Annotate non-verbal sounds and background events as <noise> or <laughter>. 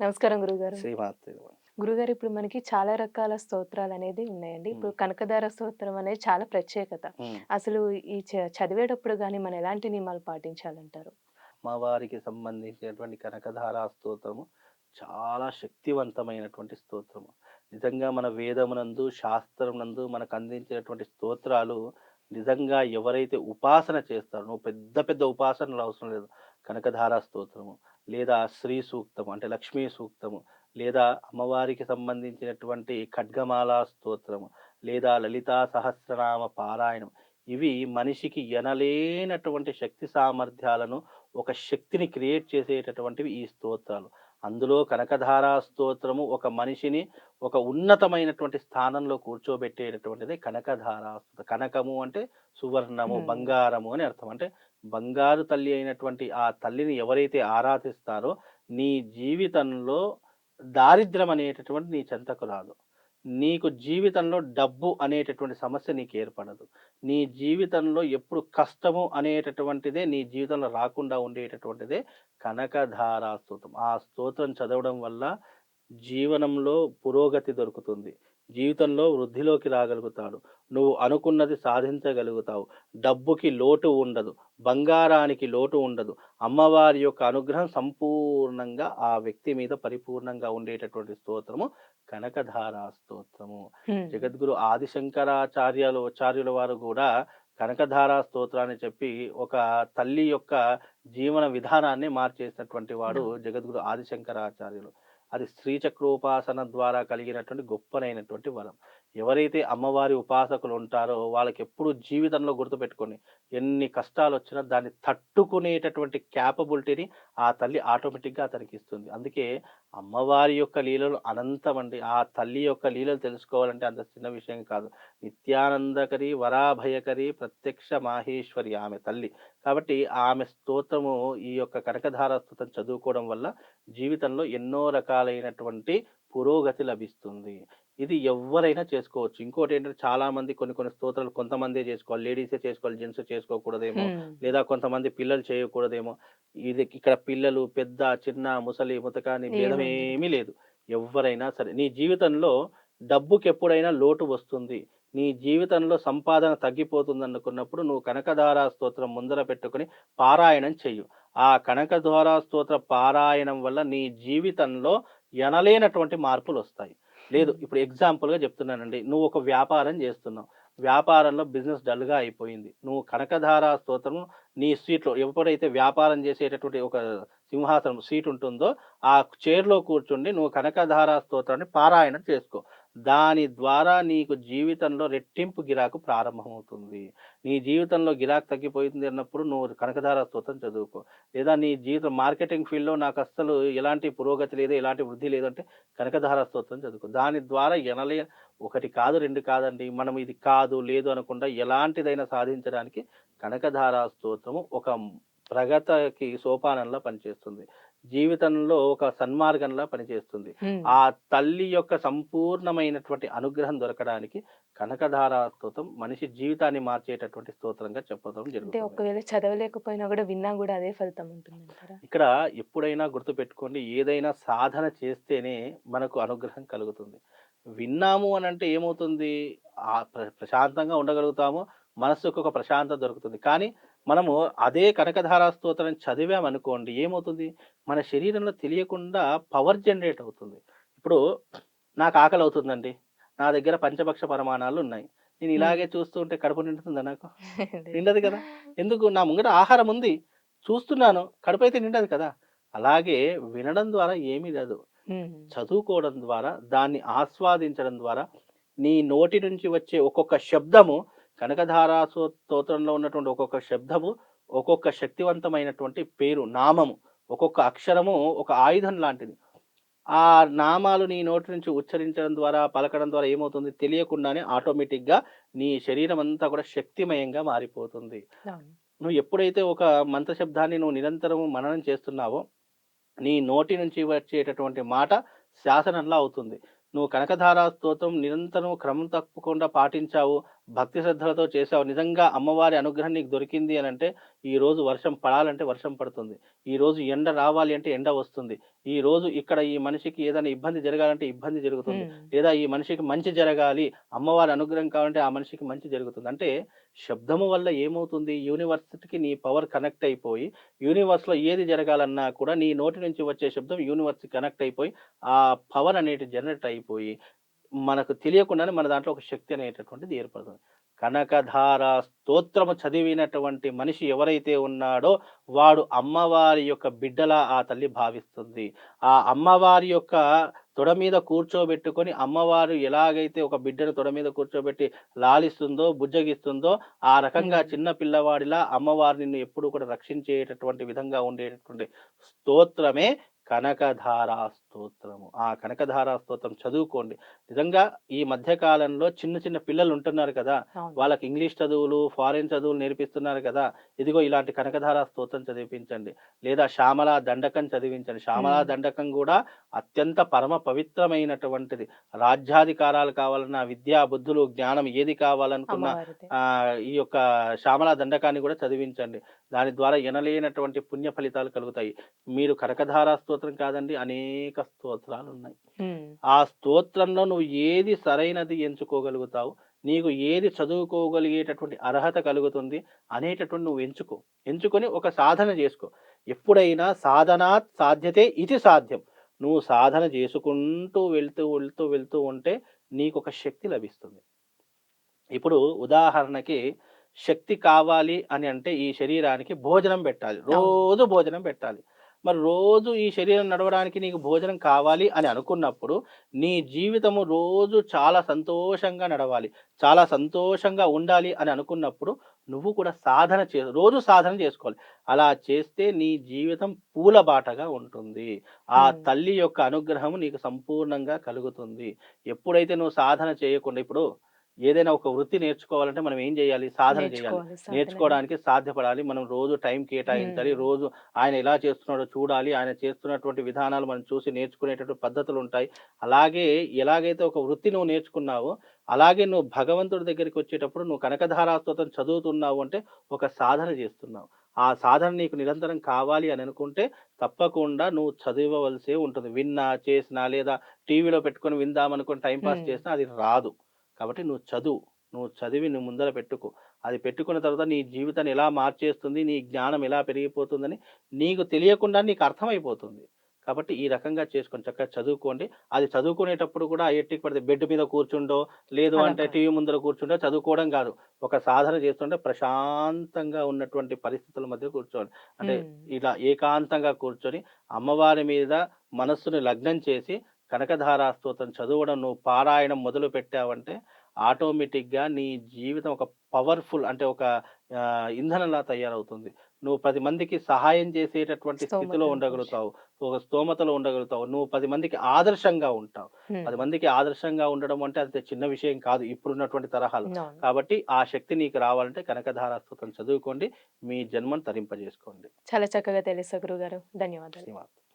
నమస్కారం గురుగారు. శ్రీమాత్రి గురుగారు ఇప్పుడు మనకి చాలా రకాల స్తోత్రాలు అనేది ఉన్నాయండి. ఇప్పుడు కనకదార స్తోత్రం అనేది చాలా ప్రత్యేకత. అసలు ఈ చదివేటప్పుడు కానీ మనం ఎలాంటి నియమాలు పాటించాలంటారు? అమ్మవారికి సంబంధించినటువంటి కనకధారా స్తోత్రము చాలా శక్తివంతమైనటువంటి స్తోత్రము. నిజంగా మన వేదమునందు శాస్త్రమునందు మనకు అందించినటువంటి స్తోత్రాలు నిజంగా ఎవరైతే ఉపాసన చేస్తారో పెద్ద పెద్ద ఉపాసనలు అవసరం లేదు. కనకధారా స్తోత్రము. లేదా శ్రీ సూక్తము అంటే లక్ష్మీ సూక్తము లేదా అమ్మవారికి సంబంధించినటువంటి ఖడ్గమాల స్తోత్రము లేదా లలితా సహస్రనామ పారాయణం ఇవి మనిషికి ఎనలేనటువంటి శక్తి సామర్థ్యాలను ఒక శక్తిని క్రియేట్ చేసేటటువంటివి ఈ స్తోత్రాలు అందులో కనకధారా స్తోత్రము ఒక మనిషిని ఒక ఉన్నతమైనటువంటి స్థానంలో కూర్చోబెట్టేటటువంటిది కనకధారా. కనకము అంటే సువర్ణము. బంగారము అని అర్థం అంటే బంగారు తల్లి అయినటువంటి ఆ తల్లిని ఎవరైతే ఆరాధిస్తారో నీ జీవితంలో దారిద్ర్యం అనేటటువంటి నీ చెంతకు రాదు. నీకు జీవితంలో డబ్బు అనేటటువంటి సమస్య నీకు ఏర్పడదు. నీ జీవితంలో ఎప్పుడు కష్టము అనేటటువంటిదే నీ జీవితంలో రాకుండా ఉండేటటువంటిదే కనకధారా స్తోత్రం. ఆ స్తోత్రం చదవడం వల్ల జీవనంలో పురోగతి దొరుకుతుంది. జీవితంలో వృద్ధిలోకి రాగలుగుతాడు. నువ్వు అనుకున్నది సాధించగలుగుతావు. డబ్బుకి లోటు ఉండదు. బంగారానికి లోటు ఉండదు. అమ్మవారి యొక్క అనుగ్రహం సంపూర్ణంగా ఆ వ్యక్తి మీద పరిపూర్ణంగా ఉండేటటువంటి స్తోత్రము కనకధారా స్తోత్రము. జగద్గురు ఆదిశంకరాచార్యులు ఆచార్యుల వారు కూడా కనకధారా స్తోత్రాన్ని చెప్పి ఒక తల్లి యొక్క జీవన విధానాన్ని మార్చేసినటువంటి వాడు జగద్గురు ఆదిశంకరాచార్యులు. అది శ్రీచక్రోపాసన ద్వారా కలిగినటువంటి గొప్పనైనటువంటి వరం. ఎవరైతే అమ్మవారి ఉపాసకులు ఉంటారో వాళ్ళకి ఎప్పుడు జీవితంలో గుర్తుపెట్టుకొని ఎన్ని కష్టాలు వచ్చినా దాన్ని తట్టుకునేటటువంటి క్యాపబిలిటీని ఆ తల్లి ఆటోమేటిక్గా అతనికి ఇస్తుంది. అందుకే అమ్మవారి యొక్క లీలలు అనంతమండి ఆ తల్లి యొక్క లీలలు తెలుసుకోవాలంటే అంత చిన్న విషయం కాదు. నిత్యానందకరి వరాభయకరి ప్రత్యక్ష మాహేశ్వరి ఆమె తల్లి. కాబట్టి ఆమె స్తోత్రము ఈ యొక్క కనకధార స్తోత్రం చదువుకోవడం వల్ల జీవితంలో ఎన్నో రకాలైనటువంటి పురోగతి లభిస్తుంది. ఇది ఎవరైనా చేసుకోవచ్చు. ఇంకోటి ఏంటంటే చాలా మంది కొన్ని కొన్ని స్తోత్రాలు కొంతమందే చేసుకోవాలి. లేడీసే చేసుకోవాలి జెంట్స్ చేసుకోకూడదేమో. లేదా కొంతమంది పిల్లలు చేయకూడదేమో. ఇది ఇక్కడ పిల్లలు పెద్ద చిన్న ముసలి ముతక అని భేదం? ఏమీ లేదు. ఎవరైనా సరే నీ జీవితంలో డబ్బుకి ఎప్పుడైనా లోటు వస్తుంది. నీ జీవితంలో సంపాదన తగ్గిపోతుంది అనుకున్నప్పుడు నువ్వు కనకధారా స్తోత్రం ముందర పెట్టుకుని పారాయణం చెయ్యు. ఆ కనకధారా స్తోత్ర పారాయణం వల్ల నీ జీవితంలో ఎనలేనటువంటి మార్పులు వస్తాయి లేదు ఇప్పుడు ఎగ్జాంపుల్గా చెప్తున్నానండి. నువ్వు ఒక వ్యాపారం చేస్తున్నావు. వ్యాపారంలో బిజినెస్ డల్గా అయిపోయింది. నువ్వు కనకధారా స్తోత్రం నీ సీట్లో ఎప్పుడైతే వ్యాపారం చేసేటటువంటి ఒక సింహాసనం సీట్ ఉంటుందో ఆ చైర్లో కూర్చుండి నువ్వు కనకధారా స్తోత్రాన్ని పారాయణం చేసుకో. దాని ద్వారా నీకు జీవితంలో రెట్టింపు గిరాకు ప్రారంభమవుతుంది. నీ జీవితంలో గిరాకు తగ్గిపోయింది అన్నప్పుడు నువ్వు కనకధార స్తోత్రం చదువుకో. లేదా నీ జీవితం మార్కెటింగ్ ఫీల్డ్లో నాకు అస్సలు ఎలాంటి పురోగతి లేదు ఎలాంటి వృద్ధి లేదంటే కనకధార స్తోత్రం చదువుకో. దాని ద్వారా ఎనలే ఒకటి కాదు రెండు కాదండి. మనం ఇది కాదు లేదు అనకుండా ఎలాంటిదైనా సాధించడానికి కనకధార స్తోత్రము ఒక ప్రగతికి సోపానంలా పనిచేస్తుంది. జీవితంలో ఒక సన్మార్గంలా పనిచేస్తుంది. ఆ తల్లి యొక్క సంపూర్ణమైనటువంటి అనుగ్రహం దొరకడానికి కనకధారా స్తోత్రం మనిషి జీవితాన్ని మార్చేటటువంటి స్తోత్రంగా చెప్పడం జరుగుతుంది. ఒకవేళ చదవలేకపోయినా కూడా విన్నా కూడా అదే ఫలితం ఉంటుందంటారా? ఇక్కడ ఎప్పుడైనా గుర్తుపెట్టుకోండి ఏదైనా సాధన చేస్తేనే మనకు అనుగ్రహం కలుగుతుంది. విన్నాము అని అంటే ఏమవుతుంది ప్రశాంతంగా ఉండగలుగుతాము మనస్సుకు ఒక ప్రశాంతత దొరుకుతుంది. కానీ మనము అదే కనకధారా స్తోత్రం చదివామనుకోండి ఏమవుతుంది? మన శరీరంలో తెలియకుండా పవర్ జనరేట్ అవుతుంది. ఇప్పుడు నాకు ఆకలి అవుతుందండి. నా దగ్గర పంచభక్ష పరిమాణాలు ఉన్నాయి. నేను ఇలాగే చూస్తూ ఉంటే కడుపు నిండుతుందా నాకు? <laughs> నిండదు కదా. <laughs> ఎందుకు? నా ముంగట ఆహారం ఉంది. చూస్తున్నాను. కడుపు అయితే నిండదు కదా. అలాగే వినడం ద్వారా ఏమీ లేదు. చదువుకోవడం ద్వారా దాన్ని ఆస్వాదించడం ద్వారా నీ నోటి నుంచి వచ్చే ఒక్కొక్క శబ్దము కనకధారా స్తో- స్తోత్రంలో ఉన్నటువంటి ఒక్కొక్క శబ్దము ఒక్కొక్క శక్తివంతమైనటువంటి పేరు నామము ఒక్కొక్క అక్షరము ఒక ఆయుధం లాంటిది. ఆ నామాలు నీ నోటి నుంచి ఉచ్చరించడం ద్వారా పలకడం ద్వారా ఏమవుతుంది? తెలియకుండానే ఆటోమేటిక్గా నీ శరీరం అంతా కూడా శక్తిమయంగా మారిపోతుంది. నువ్వు ఎప్పుడైతే ఒక మంత్ర శబ్దాన్ని నువ్వు నిరంతరం మననం చేస్తున్నావో నీ నోటి నుంచి వచ్చేటటువంటి మాట శాసనంలా అవుతుంది. నువ్వు కనకధారా స్తోత్రం నిరంతరం క్రమం తప్పకుండా పాటించావు భక్తి శ్రద్ధలతో చేసావు నిజంగా అమ్మవారి అనుగ్రహం నీకు దొరికింది అని అంటే ఈ రోజు వర్షం పడాలంటే వర్షం పడుతుంది. ఈ రోజు ఎండ రావాలి అంటే ఎండ వస్తుంది. ఈ రోజు ఇక్కడ ఈ మనిషికి ఏదైనా ఇబ్బంది జరగాలంటే ఇబ్బంది జరుగుతుంది. లేదా ఈ మనిషికి మంచి జరగాలి అమ్మవారి అనుగ్రహం కావాలంటే ఆ మనిషికి మంచి జరుగుతుంది. అంటే శబ్దము వల్ల ఏమవుతుంది? యూనివర్సిటీకి నీ పవర్ కనెక్ట్ అయిపోయి యూనివర్స్లో ఏది జరగాలన్నా కూడా నీ నోటి నుంచి వచ్చే శబ్దం యూనివర్స్ కనెక్ట్ అయిపోయి ఆ పవర్ అనేది జనరేట్ అయిపోయి మనకు తెలియకుండానే మన దాంట్లో ఒక శక్తి అనేటటువంటిది ఏర్పడుతుంది. కనకధార స్తోత్రము చదివినటువంటి మనిషి ఎవరైతే ఉన్నాడో వాడు అమ్మవారి యొక్క బిడ్డలా ఆ తల్లి భావిస్తుంది. ఆ అమ్మవారి యొక్క తొడ మీద కూర్చోబెట్టుకొని అమ్మవారు ఎలాగైతే ఒక బిడ్డను తొడ మీద కూర్చోబెట్టి లాలిస్తుందో బుజ్జగిస్తుందో ఆ రకంగా. చిన్న పిల్లవాడిలా అమ్మవారు నిన్ను ఎప్పుడు కూడా రక్షించేటటువంటి విధంగా ఉండేటటువంటి స్తోత్రమే కనకధారా స్తోత్రము. ఆ కనకధారా స్తోత్రం చదువుకోండి. నిజంగా ఈ మధ్య కాలంలో చిన్న చిన్న పిల్లలు ఉంటున్నారు కదా. వాళ్ళకి ఇంగ్లీష్ చదువులు ఫారిన్ చదువులు నేర్పిస్తున్నారు కదా ఇదిగో ఇలాంటి కనకధార స్తోత్రం చదివించండి. లేదా శ్యామల దండకం చదివించండి. శ్యామల. దండకం కూడా అత్యంత పరమ పవిత్రమైనటువంటిది. రాజ్యాధికారాలు కావాలన్నా విద్యా బుద్ధులు జ్ఞానం ఏది కావాలనుకున్నా ఈ యొక్క శ్యామల దండకాన్ని కూడా చదివించండి. దాని ద్వారా ఎనలేనటువంటి పుణ్య ఫలితాలు కలుగుతాయి. మీరు కనకధారా స్తోత్రం కాదండి అనేక స్తోత్రాలు ఉన్నాయి. ఆ స్తోత్రంలో నువ్వు ఏది సరైనది ఎంచుకోగలుగుతావు నీకు ఏది చదువుకోగలిగేటటువంటి అర్హత కలుగుతుంది అనేటటువంటి నువ్వు ఎంచుకో. ఎంచుకొని ఒక సాధన చేసుకో. ఎప్పుడైనా సాధనా సాధ్యతే ఇది సాధ్యం. నువ్వు సాధన చేసుకుంటూ వెళ్తూ వెళ్తూ వెళ్తూ ఉంటే నీకు ఒక శక్తి లభిస్తుంది. ఇప్పుడు ఉదాహరణకి శక్తి కావాలి అని అంటే ఈ శరీరానికి భోజనం పెట్టాలి. రోజు భోజనం పెట్టాలి. మరి రోజు ఈ శరీరం నడవడానికి నీకు భోజనం కావాలి అని అనుకున్నప్పుడు నీ జీవితము రోజు చాలా సంతోషంగా నడవాలి చాలా సంతోషంగా ఉండాలి అని అనుకున్నప్పుడు నువ్వు కూడా సాధన చే రోజు సాధన చేసుకోవాలి. అలా చేస్తే నీ జీవితం పూల బాటగా ఉంటుంది. ఆ. తల్లి యొక్క అనుగ్రహం నీకు సంపూర్ణంగా కలుగుతుంది. ఎప్పుడైతే నువ్వు సాధన చేయకుండా ఇప్పుడు ఏదైనా ఒక వృత్తి నేర్చుకోవాలంటే మనం ఏం చేయాలి? సాధన చేయాలి. నేర్చుకోవడానికి సాధ్యపడాలి. మనం రోజు టైం కేటాయించాలి. రోజు ఆయన ఎలా చేస్తున్నాడో చూడాలి. ఆయన చేస్తున్నటువంటి విధానాలు మనం చూసి నేర్చుకునేటటువంటి పద్ధతులు ఉంటాయి. అలాగే ఎలాగైతే ఒక వృత్తి నువ్వు నేర్చుకున్నావో అలాగే నువ్వు భగవంతుడి దగ్గరికి వచ్చేటప్పుడు నువ్వు కనకధారాస్తోతం చదువుతున్నావు అంటే ఒక సాధన చేస్తున్నావు. ఆ సాధన నీకు నిరంతరం కావాలి అని అనుకుంటే తప్పకుండా నువ్వు చదవవలసే ఉంటుంది. విన్నా చేసినా లేదా టీవీలో పెట్టుకొని విందామనుకుని టైం పాస్ మ్మ్. చేసినా అది రాదు. కాబట్టి నువ్వు చదువు. నువ్వు చదివి నువ్వు ముందర పెట్టుకో. అది పెట్టుకున్న తర్వాత నీ జీవితాన్ని ఎలా మార్చేస్తుంది నీ జ్ఞానం ఎలా పెరిగిపోతుందని నీకు తెలియకుండా నీకు అర్థమైపోతుంది. కాబట్టి ఈ రకంగా చేసుకొని చక్కగా చదువుకోండి. అది చదువుకునేటప్పుడు కూడా ఎట్టికి పడితే బెడ్ మీద కూర్చుండో లేదు అంటే. టీవీ ముందర కూర్చుండో చదువుకోవడం కాదు. ఒక సాధన చేస్తుంటే ప్రశాంతంగా ఉన్నటువంటి పరిస్థితుల మధ్య కూర్చోండి అంటే. ఇలా ఏకాంతంగా కూర్చొని అమ్మవారి మీద మనస్సుని లగ్నం చేసి కనకధారా స్తోత్రం చదవడం నువ్వు పారాయణం మొదలు పెట్టావంటే ఆటోమేటిక్గా నీ జీవితం ఒక పవర్ఫుల్ అంటే ఒక ఇంధనంలా తయారవుతుంది. నువ్వు పది మందికి సహాయం చేసేటటువంటి స్థితిలో ఉండగలుగుతావు. ఒక స్తోమతలో ఉండగలుగుతావు. నువ్వు పది మందికి ఆదర్శంగా ఉంటావు. పది మందికి ఆదర్శంగా ఉండడం అంటే అది చిన్న విషయం కాదు. ఇప్పుడున్నటువంటి తరహాలో. కాబట్టి ఆ శక్తి నీకు రావాలంటే కనకధారా స్తోత్రం చదువుకోండి. మీ జన్మను తరింపజేసుకోండి. చాలా చక్కగా తెలుసా గురుగారు. ధన్యవాదాలు.